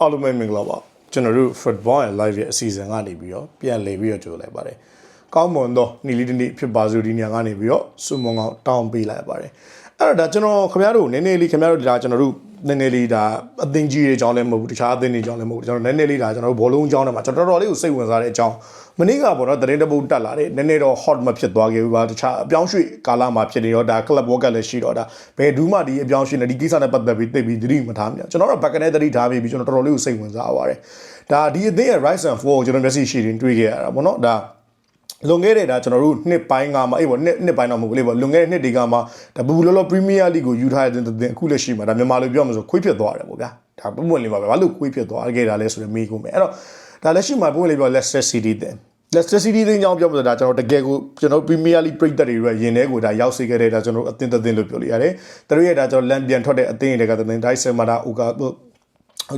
အားလုံးပဲမင်္ဂလာပါကျွန်တော်တို့ football and live ရဲ့အစီအစဉ်ကနေပြီးတော့ပြန်လည်ပြီးတော့ကြိုလိုက်ပါတယ်ကောင်းမွန်သောနီလီတနေ့ဖြစ်ပါစို့ဒီနေရာကနေပြီးတော့စုမုံကောင်တောင်းပေးလိုက်ပါတယ်အဲ့တော့ဒါကျွန်တော်ခင်ဗျားတို့နည်းနည်းလေးခင်ဗျားတို့ဒါကျွန်တော်တို့ နည်းနည်းလေးဒါအသင်းကြီးတွေအကြောင်းလည်းမဟုတ်ဘူးတခြားအသင်းတွေအကြောင်းလည်းမဟုတ်ဘူးကျွန်တော်နည်းနည်းလေးဒါကျွန်တော်တို့ဘောလုံးအကြောင်းတွေမှာကျွန်တော်တော်တော်လေးကိုစိတ်ဝင်စားတဲ့အကြောင်းမနေ့ကပေါ့နော်သတင်းတပုတ်တက်လာတယ်နည်းနည်းတော့ hot မဖြစ်သွားခဲ့ဘူးပါတခြားအပြောင်းရွှေ့ကာလမှာဖြစ်နေတော့ဒါ club worker လည်းရှိတော့ဒါဘယ်ဒူးမှဒီအပြောင်းရွှေ့နေဒီကိစ္စနဲ့ပတ်သက်ပြီးသိပြီးသတိမထားမိကျွန်တော်တို့ဘက်ကနေသတိထားပြီးကျွန်တော်တော်တော်လေးကိုစိတ်ဝင်စားပါတယ်ဒါဒီအသင်းရဲ့ rise and fall ကိုကျွန်တော်မျက်စိရှိရင်တွေးခဲ့ရတာပေါ့နော်ဒါ လွန်ခဲ့တဲ့ဒါကျွန်တော်တို့နှစ်ပိုင်းကမှအေးပေါ့နှစ်နှစ်ပိုင်းတော့မဟုတ်ဘူးလေပေါ့လွန်ခဲ့တဲ့နှစ်တွေကမှဒါဘူဘူလောလောပရီးမီးယားလိကိုယူထားတဲ့တဲ့အခုလက်ရှိမှာဒါမြန်မာလိုပြောမှဆိုခွေးဖြစ်သွားတယ်ပေါ့ဗျာဒါပုံမှန်လေးပါပဲဘာလို့ခွေးဖြစ်သွားခဲ့တာလဲဆိုတော့မေးကုန်မယ်အဲ့တော့ဒါလက်ရှိမှာပုံမှန်လေးပြော Leicester City တဲ့ Leicester City တင်းကြောင်းပြောမှဆိုဒါကျွန်တော်တကယ်ကိုကျွန်တော် Premier League ပြည်သက်တွေရဲ့ရင်ထဲကိုဒါရောက်စေခဲ့တဲ့ဒါကျွန်တော်အသင်းသင်းလို့ပြောလို့ရတယ်။တရရဲ့ဒါကျွန်တော်လန်ပြန်ထွက်တဲ့အသင်းတွေကသင်းဒိုက်ဆန်မာတာဥက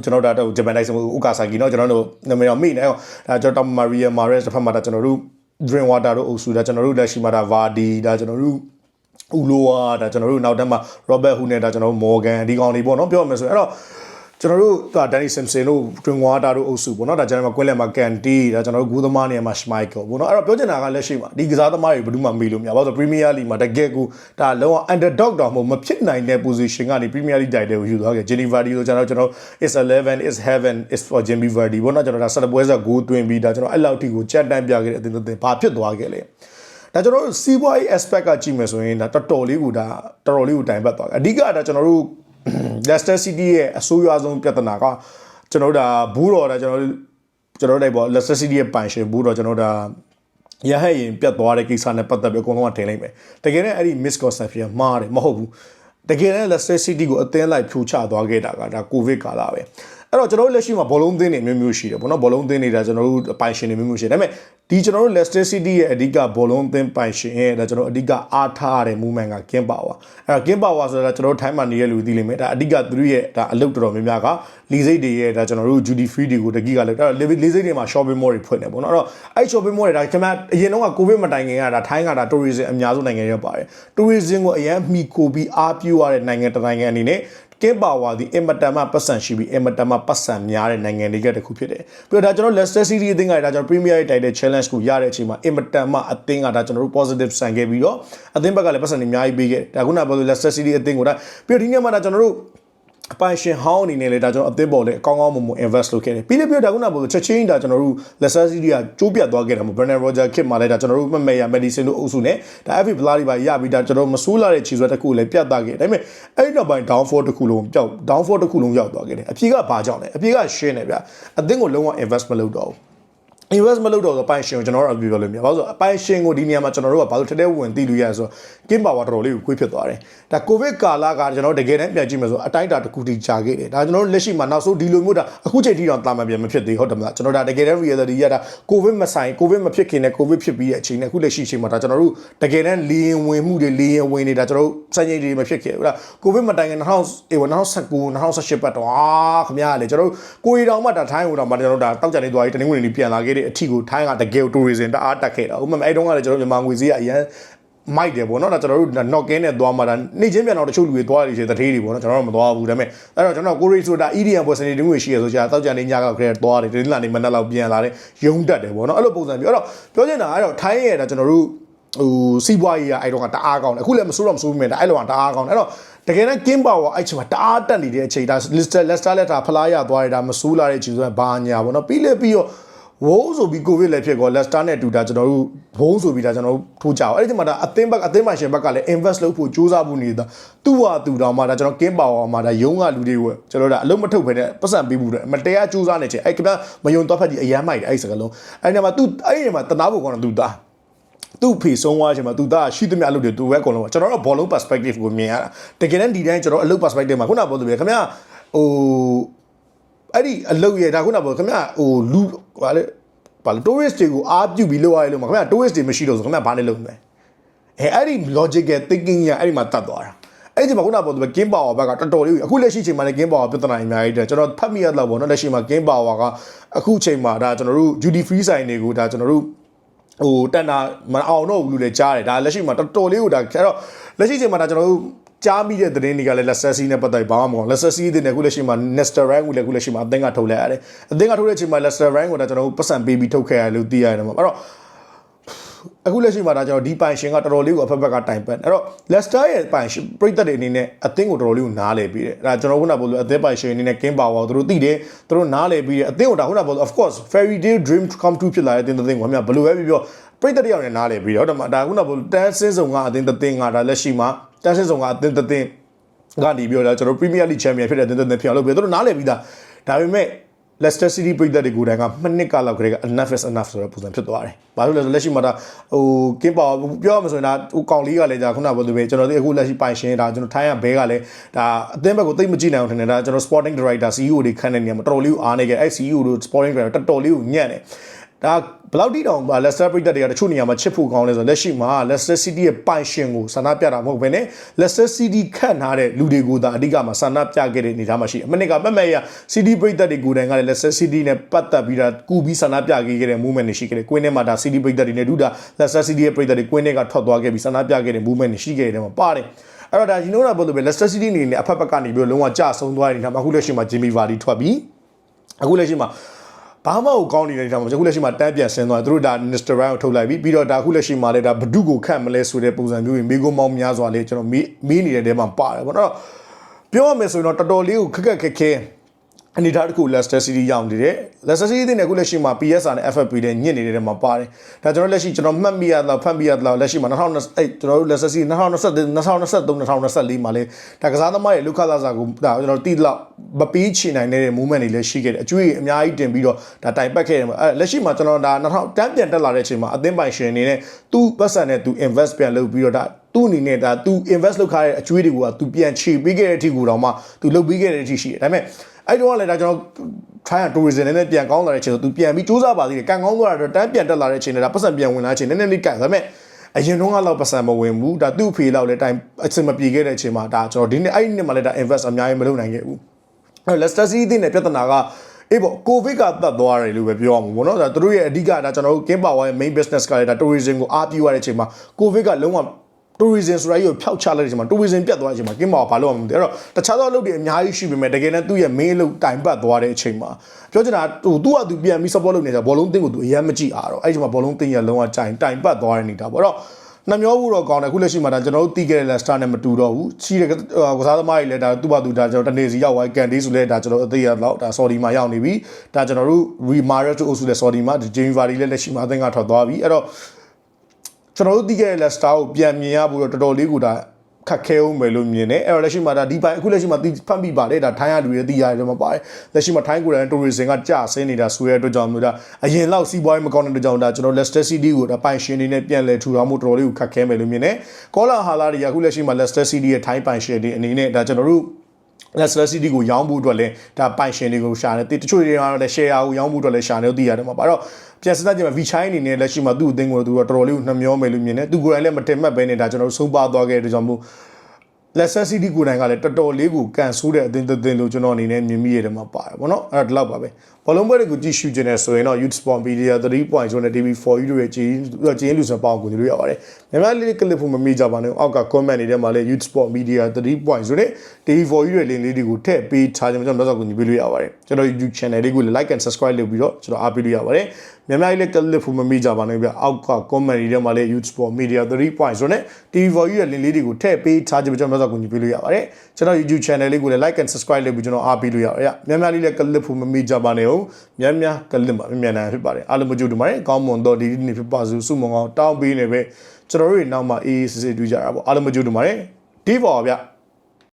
ကျွန်တော်ဒါတော့ဂျပန်ဒိုက်ဆန်ဥကဆာကီเนาะကျွန်တော်တို့နာမည်တော့မိနေဒါကျွန်တော်မာရီယာမာရက်တစ်ဖက်မှာဒါကျွန်တော်တို့ Dream Water တို့အုပ်စုဒါကျွန်တော်တို့လက်ရှိမှာဒါ Vardy ဒါကျွန်တော်တို့ဦးလိုဝါဒါကျွန်တော်တို့နောက်တက်မှာ Robert Hu နဲ့ဒါကျွန်တော်တို့ Morgan ဒီကောင်တွေပေါ့နော်ပြောရမယ်ဆိုရင်အဲ့တော့ ကျွန်တော်တို့ဒါဒန်နီဆင်ဆင်တို့တွင်ဝါတာတို့အုပ်စုပေါ့နော်ဒါကျွန်တော်တို့ကွင်းလယ်မှာကန်တီဒါကျွန်တော်တို့ဂူးသမားနေရာမှာရှမိုက်ကယ်ပေါ့နော်အဲ့တော့ပြောချင်တာကလက်ရှိမှာဒီကစားသမားတွေဘယ်သူမှမေးလို့မရဘူးဘာလို့ပရီးမီးယားလိမှာတကယ်ကိုဒါလုံးဝ underdog တော့မဟုတ်မဖြစ်နိုင်တဲ့ position ကနေပရီးမီးယားလိတိုင်တယ်ကိုယူသွားခဲ့ဂျင်နီဗာဒီဆိုကျွန်တော်ကျွန်တော် is 11 is heaven is for Jimmy Vardy ပေါ့နော်ကျွန်တော်ဒါဆက်ပွဲဆက်ဂိုးသွင်းပြီးဒါကျွန်တော်အဲ့လောက်ထိကိုကြက်တန်းပြခဲ့တဲ့အသင်းသင်းဘာဖြစ်သွားခဲ့လဲဒါကျွန်တော်တို့စီးပွားရေး aspect ကကြည့်မယ်ဆိုရင်ဒါတော်တော်လေးကိုဒါတော်တော်လေးကိုတိုင်ပတ်သွားတယ်အဓိကဒါကျွန်တော်တို့ Leicester City ရဲ့အဆိုးရွားဆုံးပြဿနာကကျွန်တော်တို့ဒါဘူးတော်ဒါကျွန်တော်တို့ကျွန်တော်တို့ပေါ့ Leicester City ရဲ့ပိုင်ရှင်ဘူးတော်ကျွန်တော်တို့ဒါရဟရင်ပြတ်သွားတဲ့ကိစ္စနဲ့ပတ်သက်ပြီးအကုန်လုံးကတင်လိုက်မယ်တကယ်နဲ့အဲ့ဒီ misconception မှားတယ်မဟုတ်ဘူးတကယ်နဲ့ Leicester City ကိုအသင်းလိုက်ဖြိုချသွားခဲ့တာကဒါကိုဗစ်ကာလပဲ အဲ့တော့ကျွန်တော်တို့လက်ရှိမှာဘောလုံးသင်းတွေမျိုးမျိုးရှိတယ်ပေါ့နော်ဘောလုံးသင်းနေတာကျွန်တော်တို့ပိုင်ရှင်တွေမျိုးမျိုးရှိတယ်ဒါပေမဲ့ဒီကျွန်တော်တို့ Leicester City ရဲ့အဓိကဘောလုံးသင်းပိုင်ရှင်ရဲ့ဒါကျွန်တော်အဓိကအားထားရတဲ့ movement က Kim Power အဲ့တော့ Kim Power ဆိုတာကျွန်တော်တို့ထိုင်းမှာနေတဲ့လူသိလိမ့်မယ်ဒါအဓိကသူတို့ရဲ့ဒါအလုပ်တော်တော်များများကလီစိတ်တွေရဲ့ဒါကျွန်တော်တို့ duty free တွေကိုတကီကလည်းအဲ့တော့လီစိတ်တွေမှာ shopping mall တွေဖွင့်နေပေါ့နော်အဲ့တော့အဲ့ shopping mall တွေဒါခင်ဗျာအရင်တော့က covid မတိုင်ခင်ကဒါထိုင်းကဒါ tourism အများဆုံးနိုင်ငံတွေပါတယ် tourism ကိုအရင်မှီခိုပြီးအားပြုရတဲ့နိုင်ငံတစ်နိုင်ငံအနေနဲ့ ကင်းပါဝါဒီအင်မတန်မှပတ်စံရှိပြီးအင်မတန်မှပတ်စံများတဲ့နိုင်ငံတွေကတခုဖြစ်တယ်။ပြီးတော့ဒါကျွန်တော် Leicester City အသင်းကဒါကျွန်တော် Premier League တိုက်တဲ့ challenge ကိုရတဲ့အချိန်မှာအင်မတန်မှအသင်းကဒါကျွန်တော်တို့ positive ဆန်ခဲ့ပြီးတော့အသင်းဘက်ကလည်းပတ်စံတွေအများကြီးပေးခဲ့တယ်။ဒါခုနကပြောလို့ Leicester City အသင်းကိုဒါပြီးတော့ဒီနေ့မှဒါကျွန်တော်တို့ အပိုင်ရှင်ဟောင်းအနေနဲ့လေဒါကျွန်တော်အသင်းပေါ်လေအကောင်းကောင်းမွန်မွန် invest လုပ်ခဲ့တယ်ပြီးလေပြီးတော့ဒါခုနကပြောချက်ချင်းဒါကျွန်တော်တို့ Leicester City ကကျိုးပြတ်သွားခဲ့တာမို့ Brendan Rodgers ခစ်မှာလည်းဒါကျွန်တော်တို့မမေယာ Medicine တို့အုပ်စုနဲ့ဒါ FA ဘလာတွေပါရပြီးဒါကျွန်တော်မဆိုးလာတဲ့ခြေစွဲတစ်ခုလည်းပြတ်သွားခဲ့တယ်ဒါပေမဲ့အဲ့ဒီနောက်ပိုင်း downfall တစ်ခုလုံးပျောက် downfall တစ်ခုလုံးရောက်သွားခဲ့တယ်အပြေကဘာကြောင့်လဲအပြေကရှင်းတယ်ဗျအသင်းကိုလုံးဝ invest မလုပ်တော့ဘူး invest မလုပ်တော့ဆိုပိုင်ရှင်ကိုကျွန်တော်တို့အပြပြောလို့မရဘာလို့ဆိုအပိုင်ရှင်ကိုဒီနေရာမှာကျွန်တော်တို့ကဘာလို့ထက်တဲ့ဝင်သိလို့ရဆိုကင်းပါဝါတော်တော်လေးကိုခွေးဖြစ်သွားတယ်ဒါကိုဗစ်ကာလကကျွန်တော်တကယ်တမ်းပြန်ကြည့်မယ်ဆိုအတိုင်းတာတစ်ခုထိကြာခဲ့တယ်ဒါကျွန်တော်တို့လက်ရှိမှာနောက်ဆုံးဒီလိုမျိုးဒါအခုချိန်ထိတော့တာမန်ပြန်မဖြစ်သေးဟုတ်တယ်မလားကျွန်တော်ဒါတကယ်တမ်း reality ရတာကိုဗစ်မဆိုင်ကိုဗစ်မဖြစ်ခင်နဲ့ကိုဗစ်ဖြစ်ပြီးတဲ့အချိန်နဲ့အခုလက်ရှိအချိန်မှာဒါကျွန်တော်တို့တကယ်တမ်းလီရင်ဝင်မှုတွေလီရင်ဝင်နေတာကျွန်တော်တို့စံချိန်တွေမဖြစ်ခဲ့ဘူးလားကိုဗစ်မတိုင်ခင်2000အေး2019 2018ပတ်တော့အာခင်ဗျားလေကျွန်တော်တို့ကိုရီတောင်မှဒါထိုင်းဟိုတောင်မှကျွန်တော်တို့ဒါတောက်ကြနေသွားပြီးတနင်္ဂနွေနေ့ပြန်လာခဲ့တဲ့အထီကိုထိုင်းကတကယ် tourism တအားတက်ခဲ့တာဥပမာအဲ့တုန်းကလည်းကျွန်တော်မြန်မာငွေစည်းကအရန်မိုက်တယ်ပေါ့နော်ဒါကျွန်တော်တို့ knock in နဲ့သွားမှာဒါနေချင်းပြန်တော့တချို့လူတွေသွားရည်ရှိတထေးတွေပေါ့နော်ကျွန်တော်တို့မသွားဘူးဒါပေမဲ့အဲ့တော့ကျွန်တော်ကိုရီဆိုတာ EDM ပွဲစနေတင်းငွေရှိရဆိုကြတောက်ကြနေညကခရက်သွားတယ်ဒီလနေ့မနက်လောက်ပြန်လာတယ်ရုံတက်တယ်ပေါ့နော်အဲ့လိုပုံစံမျိုးအဲ့တော့ပြောချင်တာအဲ့တော့ထိုင်းရဲ့ဒါကျွန်တော်တို့ဟိုစီးပွားရေးကအဲ့တော့ကတအားကောင်းတယ်အခုလည်းမဆိုးတော့မဆိုးဘူးမြင်တာအဲ့လိုကတအားကောင်းတယ်အဲ့တော့တကယ်တမ်းကင်းပါဝါအဲ့ချိန်မှာတအားတက်နေတဲ့အချိန်ဒါ Leicester Leicester လက်တာဖလားရသွားတယ်ဒါမဆိုးလာတဲ့အချိန်ဆိုရင်ဘာညာပေါ့နော်ပြီးလေပြီးတော့ ဝုန်းဆိုပြီးကိုဗစ်လည်းဖြစ်ကောလက်စတာနဲ့တူတာကျွန်တော်တို့ဝုန်းဆိုပြီးဒါကျွန်တော်တို့ထိုးကြအောင်အဲ့ဒီမှာဒါအသင်းဘက်အသင်းမှရှင်ဘက်ကလည်း invest လုပ်ဖို့စူးစမ်းမှုနေတာသူ့ဟာသူတော်မှာဒါကျွန်တော်ကင်းပါဝါမှာဒါရုံးကလူတွေကိုကျွန်တော်တို့အလုံးမထုတ်ဖ ೇನೆ ပတ်စံပေးမှုတယ်မတရားစူးစမ်းနေချင်အဲ့ကဗျမယုံတော့ဖက်ကြီးအရမ်းမိုက်တယ်အဲ့စကလုံးအဲ့ဒီမှာသူအဲ့ဒီမှာတနာဖို့ကောင်းတယ်သူသားသူ့ဖေဆုံးသွားချိန်မှာသူသားရှိသမျှအလုပ်တွေသူပဲအကုန်လုံးကျွန်တော်တို့ဘောလုံး perspective ကိုမြင်ရတာတကယ်တမ်းဒီတိုင်းကျွန်တော်အလုပ် perspective မှာခုနကပြောသူပဲခင်ဗျာဟို အဲ့ဒီအလုပ်ရဒါခုနကပြောခင်ဗျာဟိုလူဟာလေဘာလဲ tourist တွေကိုအားပြုပြီးလောက်ရလို့မှာခင်ဗျာ tourist တွေမရှိတော့ဆိုခင်ဗျာဘာနဲ့လုပ်မလဲအဲအဲ့ဒီ logical thinking ကအဲ့ဒီမှာတတ်သွားတာအဲ့ဒီမှာခုနကပြောသူပဲ game power ဘက်ကတော်တော်လေးအခုလက်ရှိချိန်မှာလည်း game power ပြဿနာအများကြီးတယ်ကျွန်တော်ဖတ်မိရတော့ဗောနော်လက်ရှိမှာ game power ကအခုချိန်မှာဒါကျွန်တော်တို့ duty free ဆိုင်တွေကိုဒါကျွန်တော်တို့ဟိုတန်တာမအောင်တော့ဘူးလို့လည်းကြားတယ်ဒါလက်ရှိမှာတော်တော်လေးကိုဒါအဲ့တော့လက်ရှိချိန်မှာဒါကျွန်တော်တို့ ကြားမိတဲ့သတင်းတွေကလည်း Leicester City နဲ့ပတ်သက်ပြီးဘာမှမဟုတ် Leicester City တဲ့အခုလက်ရှိမှာ Nester Ryan ကိုလည်းအခုလက်ရှိမှာအသင်းကထုတ်လိုက်ရတယ်အသင်းကထုတ်တဲ့အချိန်မှာ Leicester Ryan ကိုတော့ကျွန်တော်တို့ပတ်စံပေးပြီးထုတ်ခဲ့ရတယ်လို့သိရတယ်မှာအဲ့တော့အခုလက်ရှိမှာဒါကျွန်တော်ဒီပိုင်ရှင်ကတော်တော်လေးကိုအဖက်ဖက်ကတိုင်ပတ်အဲ့တော့ Leicester ရဲ့ပိုင်ရှင်ပြိသက်တွေအနေနဲ့အသင်းကိုတော်တော်လေးကိုနားလေပြီးတယ်အဲ့ဒါကျွန်တော်ခုနကပြောလို့အသင်းပိုင်ရှင်အနေနဲ့ King Power သူတို့သိတယ်သူတို့နားလေပြီးတယ်အသင်းကိုဒါခုနကပြောလို့ of course fairy tale dream come true ဖြစ်လာတဲ့အသင်းတစ်သင်းကိုအမြဘယ်လိုပဲပြောပြောပြိသက်တယောက်နဲ့နားလေပြီးတော့ဒါမှဒါခုနကပြောလို့တန်းစင်းဆောင်ကအသင်းတစ်သင်းကဒါလက်ရှိမှာ တန်းစင်းဆောင်ကအသင်းတစ်သင်းကနေပြီးတော့ကျွန်တော် Premier League Champion ဖြစ်တဲ့အသင်းတစ်သင်းဖြစ်အောင်လုပ်ပြီးတော့သူတို့နားလေပြီးသားဒါပေမဲ့ Leicester City ပြည်သက်တွေကိုယ်တိုင်ကနှစ်နှစ်ကလောက်ကလေးက enough is enough ဆိုတဲ့ပုံစံဖြစ်သွားတယ်။ဘာလို့လဲဆိုလက်ရှိမှာဒါဟိုကင်းပါပြောရမဆိုရင်ဒါဟိုကောင်လေးကလည်းဒါခုနကပြောသူပဲကျွန်တော်တို့အခုလက်ရှိပိုင်ရှင်ဒါကျွန်တော်ထိုင်းရဘဲကလည်းဒါအသင်းဘက်ကိုသိမကြည့်နိုင်အောင်ထင်တယ်ဒါကျွန်တော် sporting director CEO တွေခန့်တဲ့နေရာမှာတော်တော်လေးကိုအားနေခဲ့အဲ့ CEO တို့ sporting director တော်တော်လေးကိုညံ့တယ်။ ဒါဘယ်လောက်တိတောင်လက်စတာပရိသတ်တွေကတချို့နေရာမှာချစ်ဖို့ကောင်းလဲဆိုလက်ရှိမှာ Leicester City ရဲ့ပိုင်ရှင်ကိုဆန္ဒပြတာမဟုတ်ဘဲနဲ့ Leicester City ခန့်ထားတဲ့လူတွေကိုသာအဓိကမှာဆန္ဒပြခဲ့တဲ့အနေအထားမှာရှိတယ်။မနစ်ကပတ်မဲ့ရ City ပရိသတ်တွေကိုယ်တိုင်ကလည်း Leicester City နဲ့ပတ်သက်ပြီးတော့ကူပြီးဆန္ဒပြခဲ့တဲ့ movement တွေရှိခဲ့တယ်။ကွင်းထဲမှာဒါ City ပရိသတ်တွေနဲ့ဒုတာ Leicester City ရဲ့ပရိသတ်တွေကွင်းထဲကထွက်သွားခဲ့ပြီးဆန္ဒပြခဲ့တဲ့ movement တွေရှိခဲ့တယ်မှာပါတယ်။အဲ့တော့ဒါဒီလိုတော့ပြောလို့ပဲ Leicester City အနေနဲ့အဖက်ဖက်ကနေပြီးတော့လုံးဝကြဆုံးသွားတဲ့အနေအထားမှာအခုလက်ရှိမှာ Jimmy Vardy ထွက်ပြီးအခုလက်ရှိမှာ ဘာမှကိုကောင်းနေတဲ့ထားမှာအခုလက်ရှိမှာတန်းပြန်ဆင်းသွားတယ်သူတို့ဒါ Mr. Ryan ကိုထုတ်လိုက်ပြီးပြီးတော့ဒါအခုလက်ရှိမှာလည်းဒါဘဒုကိုခတ်မလဲဆိုတဲ့ပုံစံမျိုးကြီးမိကုန်းမောင်းများစွာလေးကျွန်တော်မေးမေးနေတဲ့တဲမှာပါတယ်ပေါ့နော်ပြောရမယ်ဆိုရင်တော့တော်တော်လေးကိုခက်ခက်ခဲခဲ အနေထားတစ်ခု Leicester City ရောက်နေတယ် Leicester City တဲ့အခုလက်ရှိမှာ PSR နဲ့ FFP နဲ့ညစ်နေတဲ့တဲမှာပါတယ်ဒါကျွန်တော်လက်ရှိကျွန်တော်မှတ်မိရတော့ဖတ်မိရတော့လက်ရှိမှာ2028ကျွန်တော်တို့ Leicester City 2023 2023 2024မှာလေဒါကစားသမားရဲ့လူခလာစာကိုဒါကျွန်တော်တိလောက်မပေးချင်နိုင်တဲ့ movement တွေလည်းရှိခဲ့တယ်အကျွေးအများကြီးတင်ပြီးတော့ဒါတိုင်ပတ်ခဲ့တယ်အဲလက်ရှိမှာကျွန်တော်ဒါ2000တန်းပြန်တက်လာတဲ့အချိန်မှာအသင်းပိုင်ရှင်အနေနဲ့သူ့ပတ်စံနဲ့သူ invest ပြန်လုပ်ပြီးတော့ဒါသူ့အနေနဲ့ဒါသူ invest လုပ်ထားတဲ့အကျွေးတွေကသူပြန်ချေပေးခဲ့တဲ့အထိကိုတော့မှသူလုပ်ပေးခဲ့တဲ့အထိရှိတယ်ဒါပေမဲ့ အဲ့တော့လည်းဒါကျွန်တော် try tourism နဲ့ပြန်ကောင်းလာတဲ့အချိန်ဆိုသူပြန်ပြီးစူးစမ်းပါသေးတယ်ကန်ကောင်းသွားတော့တန်းပြန်တက်လာတဲ့အချိန်နဲ့ဒါပတ်စံပြန်ဝင်လာတဲ့အချိန်နည်းနည်းလေးကန်ဒါပေမဲ့အရင်တော့ကတော့ပတ်စံမဝင်ဘူးဒါသူ့အဖေလောက်လည်းတိုင်အစင်မပြေခဲ့တဲ့အချိန်မှာဒါကျွန်တော်ဒီနေ့အဲ့ဒီနေ့မှလည်းဒါ invest အများကြီးမလုပ်နိုင်ခဲ့ဘူးအဲ့ Leicester City နဲ့ပြဿနာကအေးပေါ့ကိုဗစ်ကတတ်သွားတယ်လို့ပဲပြောရမှာပေါ့နော်ဒါသူတို့ရဲ့အဓိကဒါကျွန်တော်တို့ King Power ရဲ့ main business ကလည်းဒါ tourism ကိုအားပြုရတဲ့အချိန်မှာကိုဗစ်ကလုံးဝ tourism ဆိုတာကြီးကိုဖျောက်ချလိုက်တဲ့အချိန်မှာ tourism ပြတ်သွားတဲ့အချိန်မှာ King Power ဘာလုပ်အောင်မသိအဲ့တော့တခြားသောအလုပ်တွေအများကြီးရှိပေမဲ့တကယ်နဲ့သူ့ရဲ့ main အလုပ်တိုင်ပတ်သွားတဲ့အချိန်မှာပြောချင်တာဟိုသူ့ကသူပြန်ပြီး support လုပ်နေကြဘောလုံးတင်းကိုသူအရင်မကြည့်အားတော့အဲ့ဒီမှာဘောလုံးတင်းရလုံးဝကြိုင်တိုင်ပတ်သွားတဲ့နေတာပေါ့တော့နှမျောဘူးတော့ကောင်းတယ်ခုလက်ရှိမှာဒါကျွန်တော်တို့တီးခဲ့တဲ့ Leicester နဲ့မတူတော့ဘူးရှိတဲ့ကစားသမားတွေလည်းဒါသူ့ဘာသူဒါကျွန်တော်တနေစီရောက်သွားကန်ဒီဆိုလဲဒါကျွန်တော်အသေးရတော့ဒါ Saudi မှာရောက်နေပြီဒါကျွန်တော်တို့ Remaret တို့အုပ်စုလဲ Saudi မှာ Jamie Vardy လည်းလက်ရှိမှာအသင်းကထွက်သွားပြီအဲ့တော့ ကျွန်တော်တို့တီးခဲ့တဲ့ Leicester ကိုပြန်မြင်ရဖို့တော့တော်တော်လေးကိုဒါခက်ခဲအောင်ပဲလို့မြင်တယ်အဲ့တော့လက်ရှိမှာဒါဒီပိုင်းအခုလက်ရှိမှာတီးဖတ်မိပါတယ်ဒါထိုင်းရလူတွေတီးရတယ်မှာပါတယ်လက်ရှိမှာထိုင်းကိုယ်တိုင် tourism ကကြာဆင်းနေတာဆိုရတဲ့အတွက်ကြောင့်မျိုးဒါအရင်လောက်စီးပွားရေးမကောင်းတဲ့အတွက်ကြောင့်ဒါကျွန်တော် Leicester City ကိုဒါပိုင်ရှင်တွေနဲ့ပြန်လဲထူထောင်မှုတော်တော်လေးကိုခက်ခဲမယ်လို့မြင်တယ်ကောလာဟာလာတွေကအခုလက်ရှိမှာ Leicester City ရဲ့ထိုင်းပိုင်ရှင်တွေအနေနဲ့ဒါကျွန်တော်တို့ Leicester City ကိုရောင်းဖို့အတွက်လည်းဒါပိုင်ရှင်တွေကိုရှာနေတချို့တွေကတော့လည်း share ကိုရောင်းဖို့အတွက်လည်းရှာနေသိရတယ်မှာပါတော့ပြန်စတဲ့ကြမှာ V China အနေနဲ့လက်ရှိမှာသူ့အသင်းကိုသူကတော်တော်လေးကိုနှမျောမယ်လို့မြင်တယ်သူကိုယ်တိုင်လည်းမတင်မှတ်ပဲနေတာကျွန်တော်တို့ဆုံးပါသွားခဲ့တဲ့ကြောင့်မို့ Leicester City ကိုယ်တိုင်ကလည်းတော်တော်လေးကိုကန်ဆိုးတဲ့အသင်းတစ်သင်းလို့ကျွန်တော်အနေနဲ့မြင်မိရတယ်မှာပါတယ်ဗောနော်အဲ့ဒါဒီလောက်ပါပဲဘောလုံးပွဲတွေကိုကြည့်ရှုခြင်းနဲ့ဆိုရင်တော့ Youth Sport Media 3.0နဲ့ TV4U တို့ရဲ့ကြည်ကြည်လူစံပေါင်းကိုကြည့်လို့ရပါတယ်မြန်မာလေးကလစ်ဖို့မမေ့ကြပါနဲ့အောက်က comment တွေထဲမှာလည်း Youth Sport Media 3.0နဲ့ TV4U ရဲ့ link လေးတွေကိုထည့်ပေးထားခြင်းကျွန်တော်တို့ကိုညီပေးလို့ရပါတယ်ကျွန်တော် YouTube channel လေးကိုလည်း like and subscribe လုပ်ပြီးတော့ကျွန်တော်အားပေးလို့ရပါတယ် မြန်မာလေးကလစ်ဖို့မမေ့ကြပါနဲ့ဗျအောက်က comment တွေထဲမှာလည်း Youth Sport Media 3.0နဲ့ TV4U ရဲ့ link လေးတွေကိုထည့်ပေးထားခြင်းကျွန်တော်တို့ကိုညီပေးလို့ရပါတယ်ကျွန်တော် YouTube channel လေးကိုလည်း like and subscribe လုပ်ပြီးကျွန်တော်အားပေးလို့ရပါတယ်မြန်မာလေးလည်းကလစ်ဖို့မမေ့ကြပါနဲ့ဟုတ်များများကလစ်မှာမြန်မြန်ဖြစ်ပါတယ်အားလုံးမကြိုတူပါတယ်ကောင်းမွန်တော့ဒီနေ့ဖြစ်ပါစုစုမုံအောင်တောင်းပေးနေပဲကျွန်တော်တို့နောက်မှအေးအေးဆေးဆေးတွေ့ကြတာပေါ့အားလုံးမကြိုတူပါတယ်ဒီပေါ်ဗျ